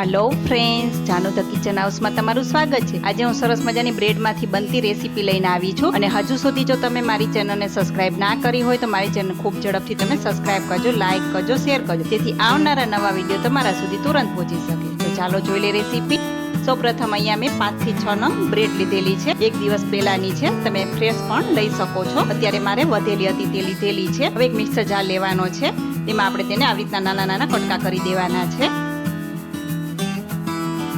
Hello friends Janu the kitchen હાઉસમાં તમારું સ્વાગત છે. આજે હું સરસ મજાની બ્રેડમાંથી બનતી રેસીપી લઈને આવી છું અને હજુ સુધી જો તમે મારી ચેનલને સબસ્ક્રાઇબ ના કરી હોય તો મારી ચેનલ ખૂબ ઝડપથી તમે સબસ્ક્રાઇબ કરજો લાઇક કરજો શેર કરજો. જેથી આવનારા નવા વીડિયો તમારા સુધી તુરંત પહોંચી શકે. તો ચાલો જોઈ લે રેસીપી સૌ પ્રથમ અહીંયા મેં પાંચથી છ નંગ બ્રેડ લીધેલી છે. એક દિવસ પહેલાની છે. તમે ફ્રેશ પણ લઈ શકો છો. અત્યારે મારે વધેલી હતી તે લીધેલી છે. હવે એક મિક્સર જાર લેવાનો છે. એમાં આપણે તેને આવી રીતના નાના નાના કટકા કરી દેવાના છે.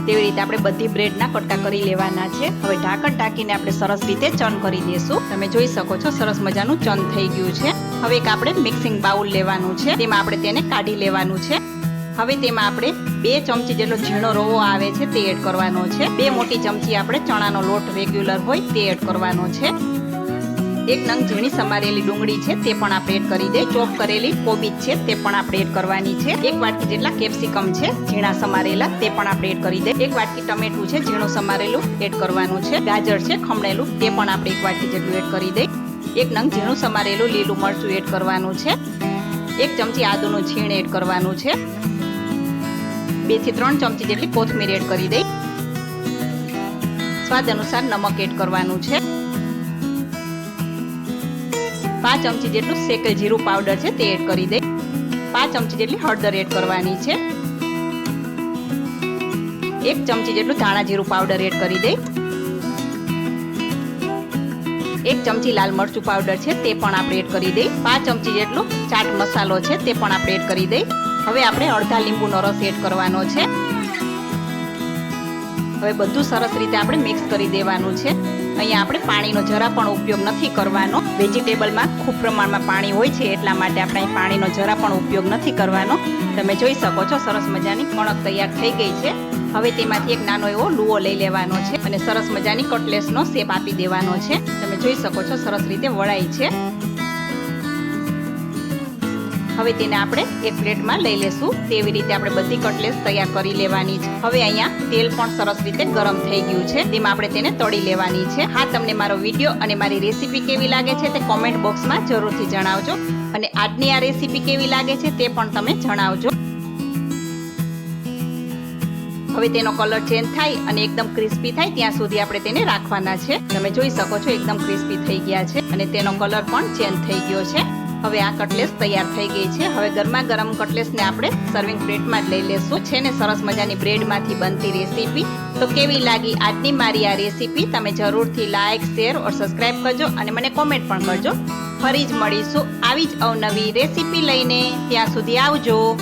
તેવી રીતે આપણે બધી બ્રેડના કટકા કરી લેવાના છે. હવે ઢાંકણ ટાંકીને આપણે સરસ રીતે ચન કરી દેશું. તમે જોઈ શકો છો, સરસ મજાનું ચન થઈ ગયું છે. હવે એક આપણે મિક્સિંગ બાઉલ લેવાનું છે. તેમાં આપણે તેને કાઢી લેવાનું છે. હવે તેમાં આપણે બે ચમચી જેટલો ઝીણો રવો આવે છે તે એડ કરવાનો છે. બે મોટી ચમચી આપણે ચણાનો લોટ રેગ્યુલર હોય તે એડ કરવાનો છે. એક નંગ ઝીણી સમારેલી ડુંગળી છે, તે પણ આપણે એડ કરી દે. ચોપ કરેલી કોબીજ છે, તે પણ આપણે એડ કરવાની છે. એક વાટકી જેટલા કેપ્સિકમ છે, ઝીણા સમારેલા, તે પણ આપણે એડ કરી દે. એક વાટકી ટમેટું છે, ઝીણું સમારેલું એડ કરવાનું છે. ગાજર છે, ખમણેલું, તે પણ આપણે એક વાટકી જેટલું એડ કરી દે. એક નંગ ઝીણું સમારેલું લીલું મરચું એડ કરવાનું છે. એક ચમચી આદુનું છીણ એડ કરવાનું છે. બેથી ત્રણ ચમચી જેટલી કોથમીર એડ કરી દઈ સ્વાદ અનુસાર નમક એડ કરવાનું છે. પાંચ ચમચી જેટલું શેકેલ જીરું પાવડર છે તે એડ કરી દઈ પાંચ ચમચી જેટલી હળદર એડ કરવાની છે. એક ચમચી જેટલું ધાણા જીરું પાવડર એડ કરી દઈ એક ચમચી લાલ મરચું પાવડર છે તે પણ આપણે એડ કરી દઈ પાંચ ચમચી જેટલો ચાટ મસાલો છે તે પણ આપણે એડ કરી દઈ હવે આપણે અડધા લીંબુનો રસ એડ કરવાનો છે. હવે બધું સરસ રીતે આપણે મિક્સ કરી દેવાનું છે. અહીંયા આપણે પાણીનો જરા પણ ઉપયોગ નથી કરવાનો. વેજીટેબલમાં ખૂબ પ્રમાણમાં પાણી હોય છે, એટલા માટે આપણે પાણીનો જરા પણ ઉપયોગ નથી કરવાનો. તમે જોઈ શકો છો, સરસ મજાની કણક તૈયાર થઈ ગઈ છે. હવે તેમાંથી એક નાનો એવો લુઓ લઈ લેવાનો છે અને સરસ મજાની કટલેસનો શેપ આપી દેવાનો છે. તમે જોઈ શકો છો, સરસ રીતે વળાય છે. હવે તેને આપણે એક પ્લેટમાં લઈ લેશું. તેવી રીતે આપણે બધી કટલેસ તૈયાર કરી લેવાની છે. હવે અહીંયા તેલ પણ સરસ રીતે ગરમ થઈ ગયું છે. તેમાં આપણે તેને તળી લેવાની છે. હા, તમને મારો વીડિયો અને મારી રેસીપી કેવી લાગે છે તે કોમેન્ટ બોક્સમાં જરૂરથી જણાવજો. અને આજની આ રેસીપી કેવી લાગે છે તે પણ તમે જણાવજો. હવે તેનો કલર ચેન્જ થાય અને એકદમ ક્રિસ્પી થાય ત્યાં સુધી આપણે તેને રાખવાના છે. તમે જોઈ શકો છો એકદમ ક્રિસ્પી થઈ ગયા છે અને તેનો કલર પણ ચેન્જ થઈ ગયો છે. હવે આ કટલેસ તૈયાર થઈ ગઈ છે. હવે ગરમા ગરમ કટલેસને આપણે સર્વિંગ પ્લેટમાં જ લઈ લેશું. છે ને સરસ મજાની બ્રેડમાંથી બનતી રેસીપી. તો કેવી લાગી આજની મારી આ રેસીપી? તમે જરૂરથી લાઇક શેર ઓર સબસ્ક્રાઈબ કરજો અને મને કોમેન્ટ પણ કરજો. ફરી જ મળીશું આવી જ અવનવી રેસીપી લઈને. ત્યાં સુધી આવજો.